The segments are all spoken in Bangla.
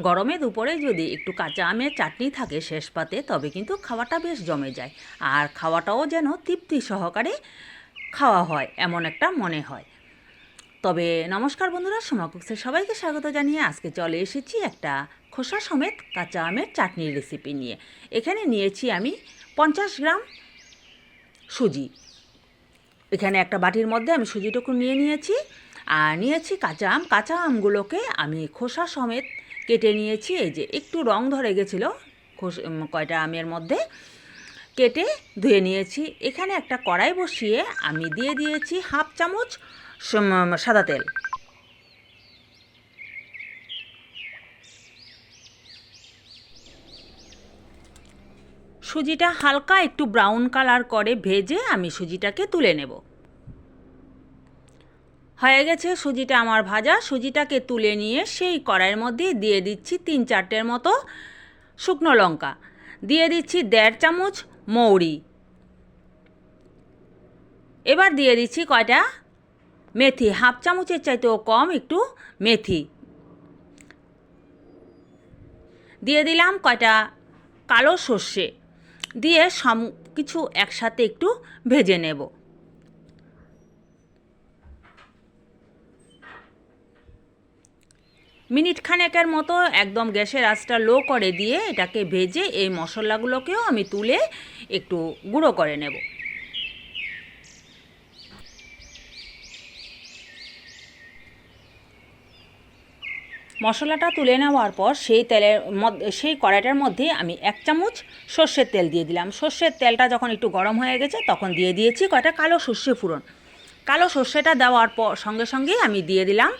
গরমে দুপুরে যদি একটু কাঁচা আমের চাটনি থাকে শেষ পাতে, তবে কিন্তু খাওয়াটা বেশ জমে যায়। আর খাওয়াটাও যেন তৃপ্তি সহকারে খাওয়া হয়, এমন একটা মনে হয়। তবে নমস্কার বন্ধুরা সোমাকুক্সের সবাইকে স্বাগত জানিয়ে আজকে চলে এসেছি একটা খোসা সমেত কাঁচা আমের চাটনির রেসিপি নিয়ে। এখানে নিয়েছি আমি পঞ্চাশ গ্রাম সুজি। এখানে একটা বাটির মধ্যে আমি সুজিটুকু নিয়ে নিয়েছি। আর নিয়েছি কাঁচা আম। কাঁচা আমগুলোকে আমি খোসা সমেত কেটে নিয়েছি, এই যে একটু রং ধরে গেছিল কয়টা আমের মধ্যে, কেটে ধুয়ে নিয়েছি। এখানে একটা কড়াই বসিয়ে আমি দিয়ে দিয়েছি হাফ চামচ সাদা তেল। সুজিটা হালকা একটু ব্রাউন কালার করে ভেজে আমি সুজিটাকে তুলে নেব। হয়ে গেছে সুজিটা আমার ভাজা। সুজিটাকে তুলে নিয়ে সেই কড়াইয়ের মধ্যে দিয়ে দিচ্ছি তিন চারটের মতো শুকনো লঙ্কা। দিয়ে দিচ্ছি দেড় চামচ মৌরি। এবার দিয়ে দিচ্ছি কয়টা? মেথি, হাফ চামচের চাইতেও কম একটু মেথি। দিয়ে দিলাম কয়টা? কালো সর্ষে। দিয়ে সব কিছু একসাথে একটু ভেজে নেব। মিনিট খানেকের মতো একদম গ্যাসের আঁচটা লো করে দিয়ে এটাকে ভেজে এই মশলাগুলোকেও আমি তুলে একটু গুঁড়ো করে নেব। মশলাটা তুলে নেওয়ার পর সেই তেলের সেই কড়াইটার মধ্যে আমি এক চামচ সর্ষের তেল দিয়ে দিলাম। সর্ষের তেলটা যখন একটু গরম হয়ে গেছে তখন দিয়ে দিয়েছি কয়টা কালো সর্ষে ফুরন কালো সর্ষেটা দেওয়ার পর সঙ্গে সঙ্গেই আমি দিয়ে দিলাম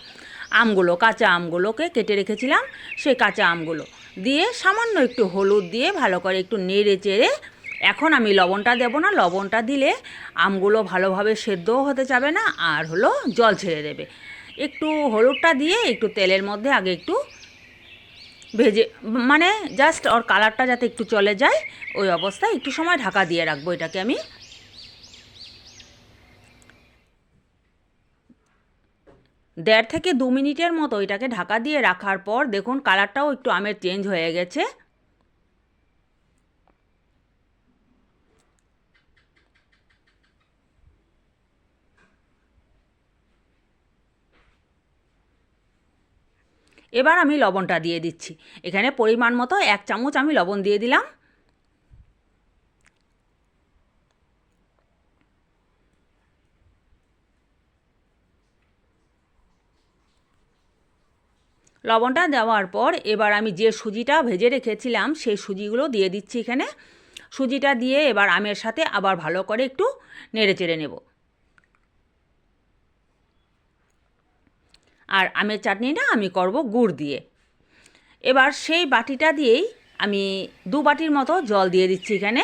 আমগুলো, কাঁচা আমগুলোকে কেটে রেখেছিলাম, সেই কাঁচা আমগুলো দিয়ে সামান্য একটু হলুদ দিয়ে ভালো করে একটু নেড়ে চেড়ে এখন আমি লবণটা দেবো না, লবণটা দিলে আমগুলো ভালোভাবে সেদ্ধও হতে যাবে না আর হলো জল ছেড়ে দেবে। একটু হলুদটা দিয়ে একটু তেলের মধ্যে আগে একটু ভেজে মানে জাস্ট ওর কালারটা যাতে একটু চলে যায়, ওই অবস্থায় একটু সময় ঢাকা দিয়ে রাখব এটাকে আমি। দেড় থেকে দু মিনিটের মতো এটাকে ঢাকা দিয়ে রাখার পর দেখুন কালারটাও একটু আমের চেঞ্জ হয়ে গেছে। এবার আমি লবণটা দিয়ে দিচ্ছি। এখানে পরিমাণ মতো এক চামচ আমি লবণ দিয়ে দিলাম। লবণটা দেওয়ার পর এবার আমি যে সুজিটা ভেজে রেখেছিলাম, সেই সুজিগুলো দিয়ে দিচ্ছি এখানে। সুজিটা দিয়ে এবার আমের সাথে আবার ভালো করে একটু নেড়ে চেড়ে নেব। আর আমের চাটনিটা আমি করব গুড় দিয়ে। এবার সেই বাটিটা দিয়েই আমি দু বাটির মতো জল দিয়ে দিচ্ছি এখানে।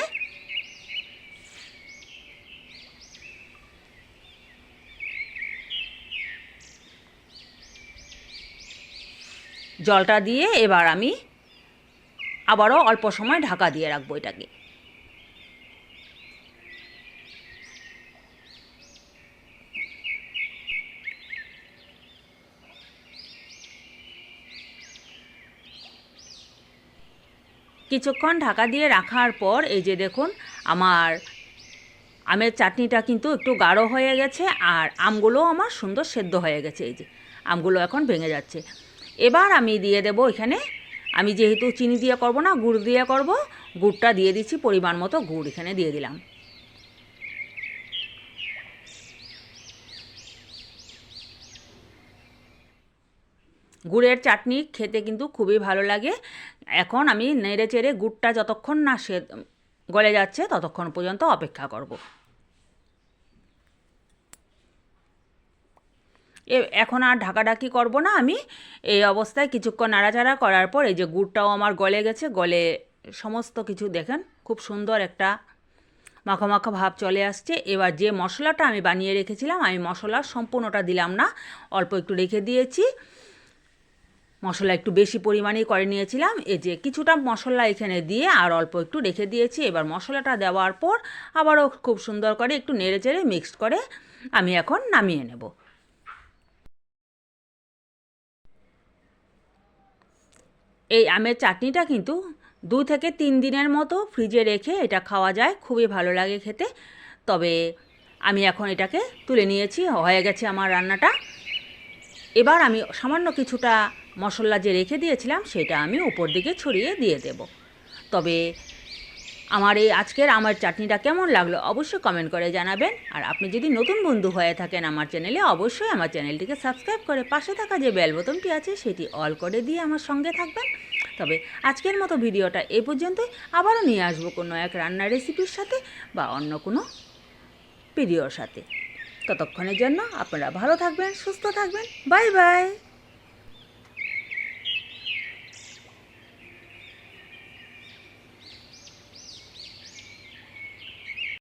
জলটা দিয়ে এবার আমি আবারও অল্প সময় ঢাকা দিয়ে রাখব এটাকে। কিছুক্ষণ ঢাকা দিয়ে রাখার পর এই যে দেখুন, আমার আমের চাটনিটা কিন্তু একটু গাঢ় হয়ে গেছে আর আমগুলোও আমার সুন্দর সেদ্ধ হয়ে গেছে। এই যে আমগুলো এখন ভেঙে যাচ্ছে। এবার আমি দিয়ে দেব এখানে, আমি যেহেতু চিনি দিয়ে করব না, গুড় দিয়ে করব, গুড়টা দিয়ে দিচ্ছি পরিমাণ মতো গুড় এখানে দিয়ে দিলাম। গুড়ের চাটনি খেতে কিন্তু খুবই ভালো লাগে। এখন আমি নেড়ে চেড়ে গুড়টা যতক্ষণ না সে গলে যাচ্ছে ততক্ষণ পর্যন্ত অপেক্ষা করব। এখন আর ঢাকাঢাকি করব না আমি। এই অবস্থায় কিছুক্ষণ নাড়াচাড়া করার পর এই যে গুড়টাও আমার গলে গেছে, গলে সমস্ত কিছু দেখেন, খুব সুন্দর একটা মাখা মাখা ভাব চলে আসছে। এবার যে মশলাটা আমি বানিয়ে রেখেছিলাম, আমি মশলা সম্পূর্ণটা দিলাম না, অল্প একটু রেখে দিয়েছি। মশলা একটু বেশি পরিমাণেই করে নিয়েছিলাম। এই যে কিছুটা মশলা এখানে দিয়ে আর অল্প একটু রেখে দিয়েছি। এবার মশলাটা দেওয়ার পর আবারও খুব সুন্দর করে একটু নেড়ে চেড়ে মিক্সড করে আমি এখন নামিয়ে নেব। এই আমের চাটনিটা কিন্তু দু থেকে তিন দিনের মতো ফ্রিজে রেখে এটা খাওয়া যায়, খুবই ভালো লাগে খেতে। তবে আমি এখন এটাকে তুলে নিয়েছি, হয়ে গেছে আমার রান্নাটা। এবার আমি সামান্য কিছুটা মশলা যে রেখে দিয়েছিলাম, সেটা আমি উপর দিকে ছড়িয়ে দিয়ে দেব। তবে আমার এই আজকের আমার চাটনিটা কেমন লাগল অবশ্যই কমেন্ট করে জানাবেন। আর আপনি যদি নতুন বন্ধু হয়ে থাকেন আমার চ্যানেলে অবশ্যই আমার চ্যানেলটিকে সাবস্ক্রাইব করে পাশে থাকা যে বেল বোতামটি আছে, সেটি অল করে দিয়ে আমার সঙ্গে থাকবেন। তবে আজকের মতো ভিডিওটা এ পর্যন্তই। আবারও নিয়ে আসব কোনো এক রান্নার রেসিপির সাথে বা অন্য কোনো ভিডিওর সাথে। ততক্ষণের জন্য আপনারা ভালো থাকবেন, সুস্থ থাকবেন। Bye bye